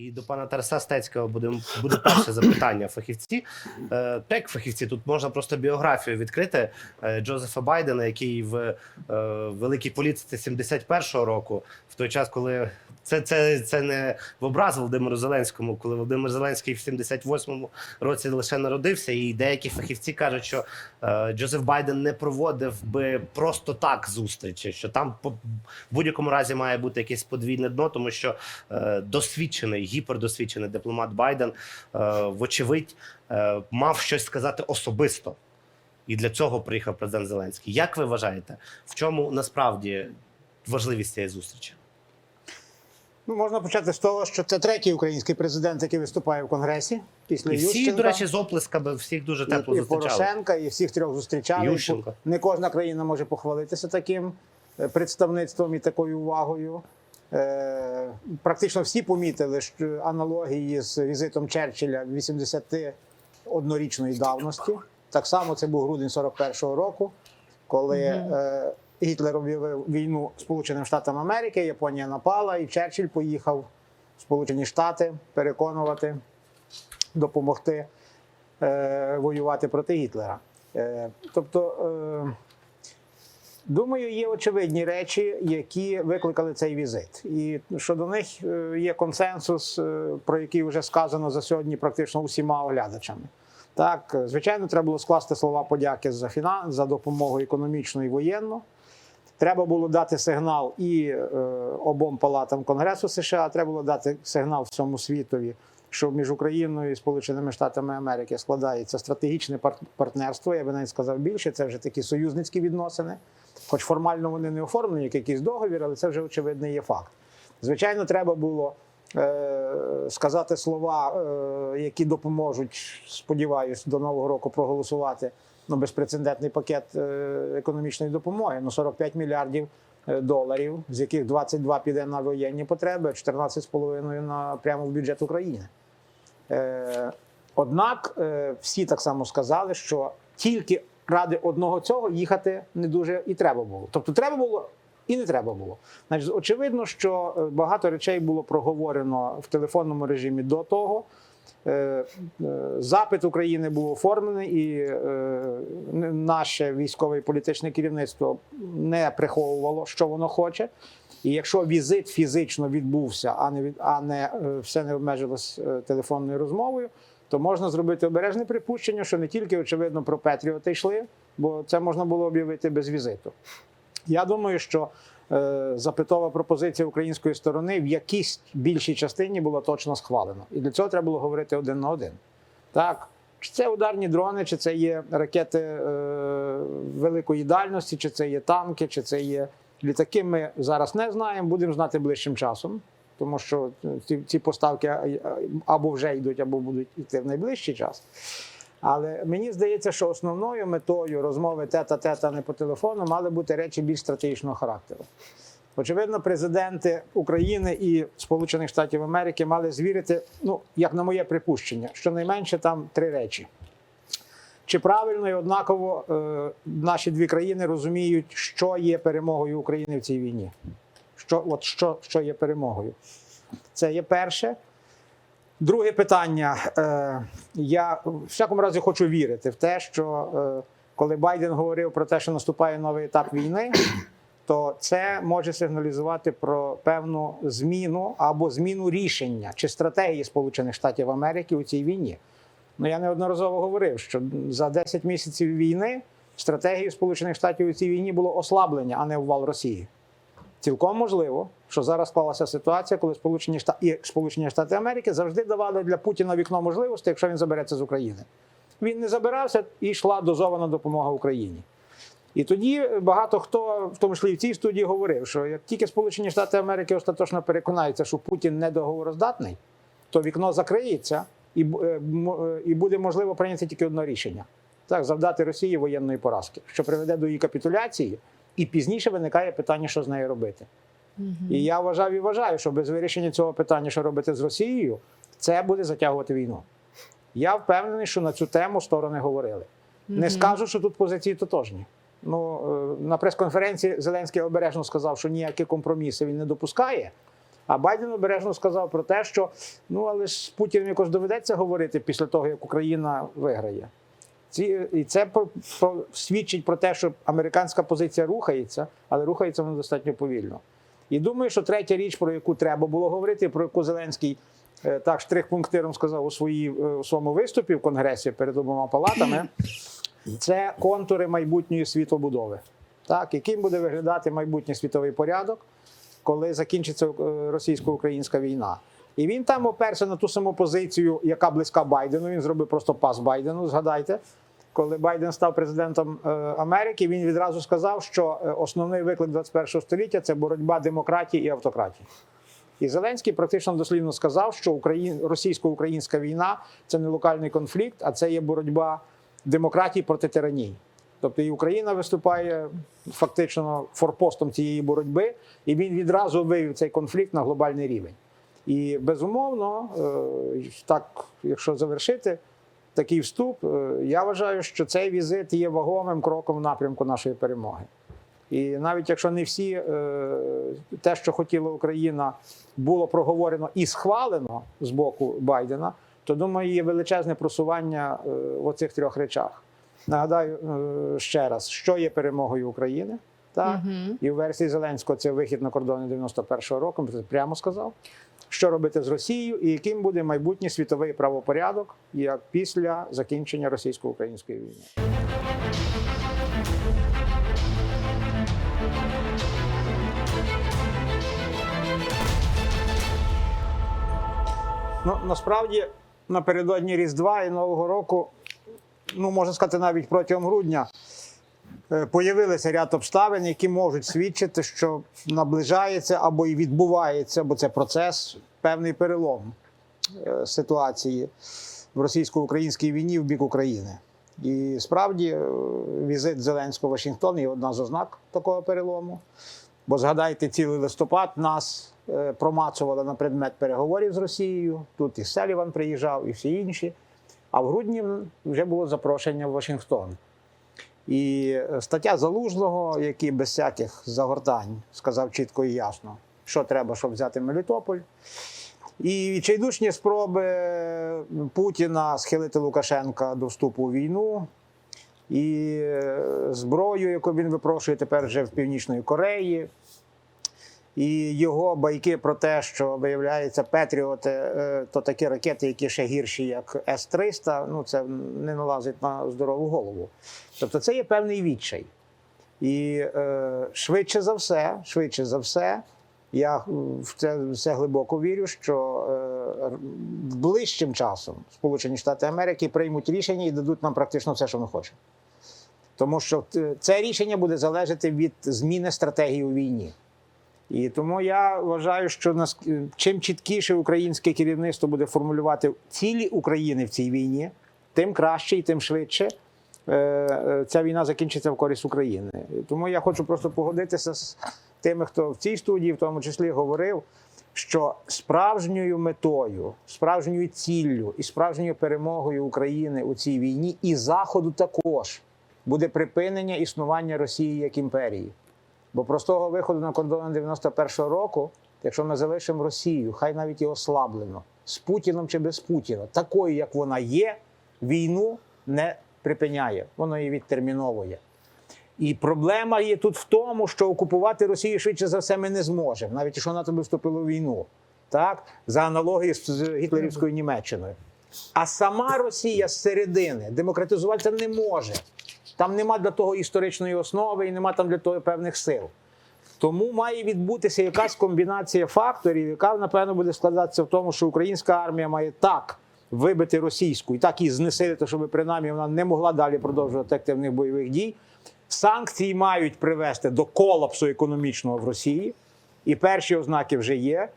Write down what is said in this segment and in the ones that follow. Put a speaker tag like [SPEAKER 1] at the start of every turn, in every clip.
[SPEAKER 1] І до пана Тараса Стецького буде, буде перше запитання. Фахівці. Е, як фахівці, тут можна просто біографію відкрити е, Джозефа Байдена, який в е, великій політиці 71-го року, в той час, коли це, це, це не в образ Володимиру Зеленському, коли Володимир Зеленський в 78-му році лише народився, і деякі фахівці кажуть, що е, Джозеф Байден не проводив би просто так зустрічі, що там по в будь-якому разі має бути якесь подвійне дно, тому що е, досвідчений, гіпердосвідчений дипломат Байден, е, вочевидь, е, мав щось сказати особисто. І для цього приїхав президент Зеленський. Як ви вважаєте, в чому насправді важливість цієї зустрічі?
[SPEAKER 2] Ну, можна почати з того, що це третій український президент, який виступає в Конгресі після
[SPEAKER 1] І всі,
[SPEAKER 2] Ющенка.
[SPEAKER 1] до речі, з оплесками всіх дуже тепло
[SPEAKER 2] і, і
[SPEAKER 1] зустрічали.
[SPEAKER 2] Порошенка, і всіх трьох зустрічали.
[SPEAKER 1] Ющенка.
[SPEAKER 2] Не кожна країна може похвалитися таким е, представництвом і такою увагою. Е, Практично всі помітили що аналогії з візитом Черчилля 81-річної давності. Так само це був грудень 41-го року, коли е, Гітлер об'явив війну Сполученим Штатам Америки, Японія напала, і Черчилль поїхав в Сполучені Штати переконувати, допомогти е, воювати проти Гітлера. Е, тобто, е, думаю, є очевидні речі, які викликали цей візит. І щодо них е, є консенсус, е, про який вже сказано за сьогодні практично усіма оглядачами. Так, е, звичайно, треба було скласти слова подяки за фінанс, за допомогу економічну і воєнну. Треба було дати сигнал і е, обом палатам Конгресу США. Треба було дати сигнал всьому світові, що між Україною і Сполученими Штатами Америки складається стратегічне пар- партнерство. Я би навіть сказав більше. Це вже такі союзницькі відносини. Хоч формально вони не оформлені як якийсь договір, але це вже очевидний є факт. Звичайно, треба було е, сказати слова, е, які допоможуть, сподіваюсь, до нового року проголосувати ну, безпрецедентний пакет е, економічної допомоги. Ну, 45 мільярдів е, доларів, з яких 22 піде на воєнні потреби, а 14,5 на прямо в бюджет України. Е, однак е, всі так само сказали, що тільки ради одного цього їхати не дуже і треба було. Тобто, треба було і не треба було. Значить, очевидно, що е, багато речей було проговорено в телефонному режимі до того. Е, е, Запит України був оформлений, і наше військове і політичне керівництво не приховувало, що воно хоче. І якщо візит фізично відбувся, а не а не все не обмежилось телефонною розмовою, то можна зробити обережне припущення, що не тільки очевидно про Петріоти йшли, бо це можна було об'явити без візиту. Я думаю, що е, запитова пропозиція української сторони в якійсь більшій частині була точно схвалена. І для цього треба було говорити один на один. Так, чи це ударні дрони, чи це є ракети е, великої дальності, чи це є танки, чи це є літаки. Ми зараз не знаємо, будемо знати ближчим часом. Тому що ці, ці поставки або вже йдуть, або будуть йти в найближчий час. Але мені здається, що основною метою розмови тета-тета не по телефону мали бути речі більш стратегічного характеру. Очевидно, президенти України і Сполучених Штатів Америки мали звірити, ну як на моє припущення, щонайменше там три речі. Чи правильно і однаково е, наші дві країни розуміють, що є перемогою України в цій війні? Що, от що, що є перемогою? Це є перше. Друге питання. Е, я в всякому разі хочу вірити в те, що е, коли Байден говорив про те, що наступає новий етап війни, то це може сигналізувати про певну зміну або зміну рішення чи стратегії Сполучених Штатів Америки у цій війні. Ну я неодноразово говорив, що за 10 місяців війни стратегією Сполучених Штатів у цій війні було ослаблення, а не ввал Росії. Цілком можливо, що зараз склалася ситуація, коли Сполучені Штати і Сполучені Штати Америки завжди давали для Путіна вікно можливостей, якщо він забереться з України. Він не забирався і йшла дозована допомога Україні. І тоді багато хто, в тому числі і в цій студії, говорив, що як тільки Сполучені Штати Америки остаточно переконаються, що Путін недоговороздатний, то вікно закриється і, е, е, і буде можливо прийняти тільки одне рішення: так, завдати Росії воєнної поразки, що приведе до її капітуляції, і пізніше виникає питання, що з нею робити. І я вважав і вважаю, що без вирішення цього питання, що робити з Росією, це буде затягувати війну. Я впевнений, що на цю тему сторони говорили. Не скажу, що тут позиції тотожні. Ну, е, на прес-конференції Зеленський обережно сказав, що ніякі компроміси він не допускає. А Байден обережно сказав про те, що ну але ж з Путіним якось доведеться говорити після того, як Україна виграє. Ці, і це про, про, свідчить про те, що американська позиція рухається, але рухається вона достатньо повільно. І думаю, що третя річ, про яку треба було говорити, про яку Зеленський е, так штрих-пунктиром сказав у, своїй, е, у своєму виступі в Конгресі перед обома палатами, це контури майбутньої світобудови. Так, яким буде виглядати майбутній світовий порядок, коли закінчиться е, російсько-українська війна. І він там оперся на ту саму позицію, яка близька Байдену. Він зробив просто пас Байдену. Згадайте, коли Байден став президентом е, Америки, він відразу сказав, що е, основний виклик 21 століття це боротьба демократії і автократії. І Зеленський практично дослівно сказав, що Україн... російсько-українська війна це не локальний конфлікт, а це є боротьба демократії проти тиранії. Тобто і Україна виступає фактично форпостом цієї боротьби, і він відразу вивів цей конфлікт на глобальний рівень. І безумовно, е, так, якщо завершити такий вступ, е, я вважаю, що цей візит є вагомим кроком в напрямку нашої перемоги. І навіть якщо не всі е, те, що хотіла Україна, було проговорено і схвалено з боку Байдена, то думаю, є величезне просування в оцих трьох речах. Нагадаю ще раз, що є перемогою України. Так?
[SPEAKER 3] Мгм.
[SPEAKER 2] І в версії Зеленського це вихід на кордони 91-го року. Він прямо сказав. Що робити з Росією, і яким буде майбутній світовий правопорядок як після закінчення російсько-української війни. Ну, насправді, напередодні Різдва і Нового року, ну можна сказати, навіть протягом грудня, появилися ряд обставин, які можуть свідчити, що наближається або і відбувається, бо це процес, певний перелом е, ситуації в російсько-українській війні в бік України. І справді е, візит Зеленського в Вашингтон є одна з ознак такого перелому. Бо згадайте, цілий листопад нас е, промацували на предмет переговорів з Росією. Тут і Селіван приїжджав, і всі інші. А в грудні вже було запрошення в Вашингтон. І е, стаття Залужного, який без всяких загортань сказав чітко і ясно, що треба, щоб взяти Мелітополь. І відчайдушні спроби Путіна схилити Лукашенка до вступу у війну. І е, зброю, яку він випрошує тепер вже в Північної Кореї. І його байки про те, що виявляється, Петріоти е, то такі ракети, які ще гірші, як С-300, ну це не налазить на здорову голову. Тобто це є певний відчай. І е, швидше за все, швидше за все, я в це все глибоко вірю, що е, ближчим часом Сполучені Штати Америки приймуть рішення і дадуть нам практично все, що ми хочемо. Тому що е, це рішення буде залежати від зміни стратегії у війні. І тому я вважаю, що нас чим чіткіше українське керівництво буде формулювати цілі України в цій війні, тим краще і тим швидше е, е, ця війна закінчиться в користь України. Тому я хочу просто погодитися з тими, хто в цій студії, в тому числі, говорив, що справжньою метою, справжньою ціллю і справжньою перемогою України у цій війні і Заходу також буде припинення існування Росії як імперії. Бо простого виходу на кордони 91-го року, якщо ми залишимо Росію, хай навіть і ослаблено, з Путіном чи без Путіна, такою, як вона є, війну не припиняє, воно її відтерміновує. І проблема є тут в тому, що окупувати Росію швидше за все ми не зможемо, навіть якщо НАТО би вступило в війну, так за аналогією з з гітлерівською Німеччиною. А сама Росія зсередини демократизуватися не може. Там нема для того історичної основи і нема там для того певних сил. Тому має відбутися якась комбінація факторів, яка, напевно, буде складатися в тому, що українська армія має так вибити російську і так її знесилити, щоб принаймні вона не могла далі продовжувати активних бойових дій. Санкції мають привести до колапсу економічного в Росії, і перші ознаки вже є.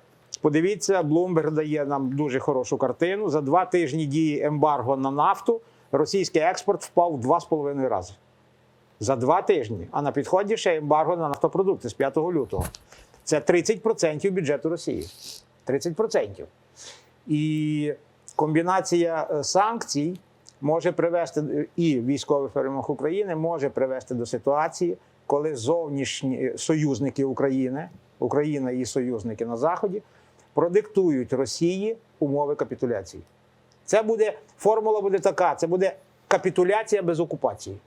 [SPEAKER 2] Подивіться, Bloomberg дає нам дуже хорошу картину. За два тижні дії ембарго на нафту російський експорт впав в два з половиною рази. За два тижні. А на підході ще ембарго на нафтопродукти з 5 лютого. Це 30% бюджету Росії. 30%. І комбінація е, санкцій може привести е, і військових перемог України може привести до ситуації, коли зовнішні союзники України, Україна і союзники на Заході, продиктують Росії умови капітуляції. Це буде формула буде така: це буде капітуляція без окупації.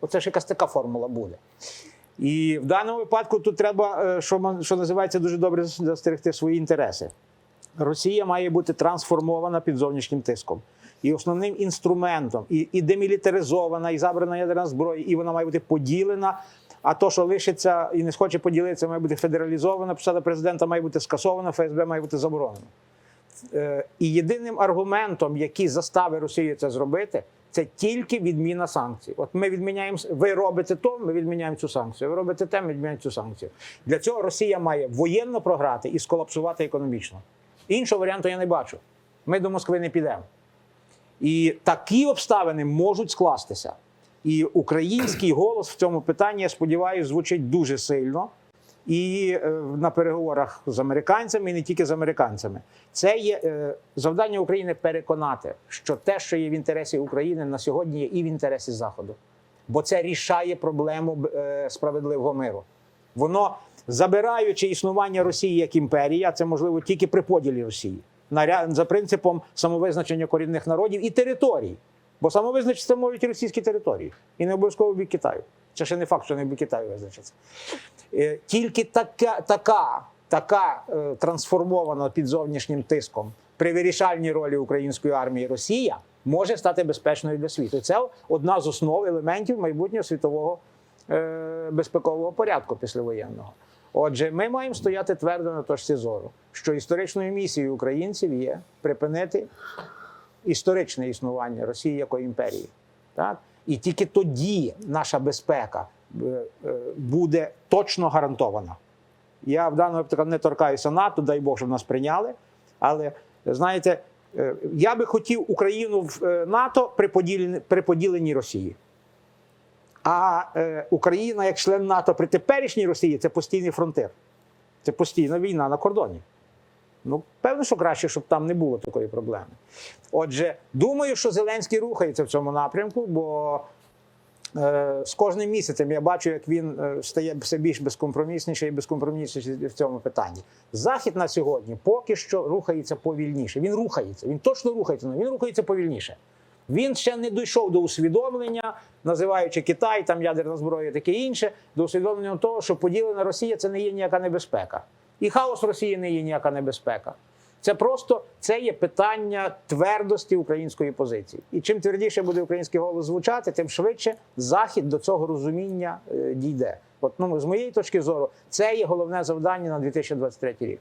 [SPEAKER 2] Оце ж якась така формула буде. І в даному випадку тут треба, е, що, що називається, дуже добре застерегти свої інтереси. Росія має бути трансформована під зовнішнім тиском. І основним інструментом, і, і демілітаризована, і забрана ядерна зброя, і вона має бути поділена. А то, що лишиться і не схоче поділитися, має бути федералізована. Посада президента має бути скасована, ФСБ має бути заборонено. Е, І єдиним аргументом, який заставить Росію це зробити, це тільки відміна санкцій. От ми відміняємо, ви робите то, ми відміняємо цю санкцію. Ви робите те, ми відміняємо цю санкцію. Для цього Росія має воєнно програти і сколапсувати економічно. Іншого варіанту я не бачу. Ми до Москви не підемо. І такі обставини можуть скластися. І український голос в цьому питанні, я сподіваюся, звучить дуже сильно. І е, на переговорах з американцями, і не тільки з американцями, це є е, завдання України переконати, що те, що є в інтересі України на сьогодні, є і в інтересі Заходу, бо це рішає проблему е, справедливого миру. Воно забираючи існування Росії як імперії, а це можливо тільки при поділі Росії, за принципом самовизначення корінних народів і територій. Бо самовизначитися можуть російські території, і не обов'язково бік Китаю. Це ще не факт, що не бік Китаю визначиться. Е, Тільки така, така, така е, трансформована під зовнішнім тиском при вирішальній ролі української армії Росія може стати безпечною для світу. Це одна з основ елементів майбутнього світового е, безпекового порядку післявоєнного. Отже, ми маємо стояти твердо на точці зору, що історичною місією українців є припинити історичне існування Росії як імперії. Так? І тільки тоді наша безпека е, е, буде точно гарантована. Я в даному випадку не торкаюся НАТО, дай Бог, щоб нас прийняли. Але знаєте, е, я би хотів Україну в НАТО при поділенні, при поділенні Росії. А Україна як член НАТО при теперішній Росії це постійний фронтир. Це постійна війна на кордоні. Ну, певно, що краще, щоб там не було такої проблеми. Отже, думаю, що Зеленський рухається в цьому напрямку, бо е, з кожним місяцем я бачу, як він е, стає все більш безкомпромісніший і безкомпромісніший в цьому питанні. Захід на сьогодні поки що рухається повільніше. Він рухається, він точно рухається, але він рухається повільніше. Він ще не дійшов до усвідомлення, називаючи Китай, там ядерна зброя, таке інше, до усвідомлення того, що поділена Росія це не є ніяка небезпека. І хаос Росії не є ніяка небезпека. Це просто це є питання твердості української позиції. І чим твердіше буде український голос звучати, тим швидше захід до цього розуміння е, дійде. От ну, з моєї точки зору, це є головне завдання на 2023 рік.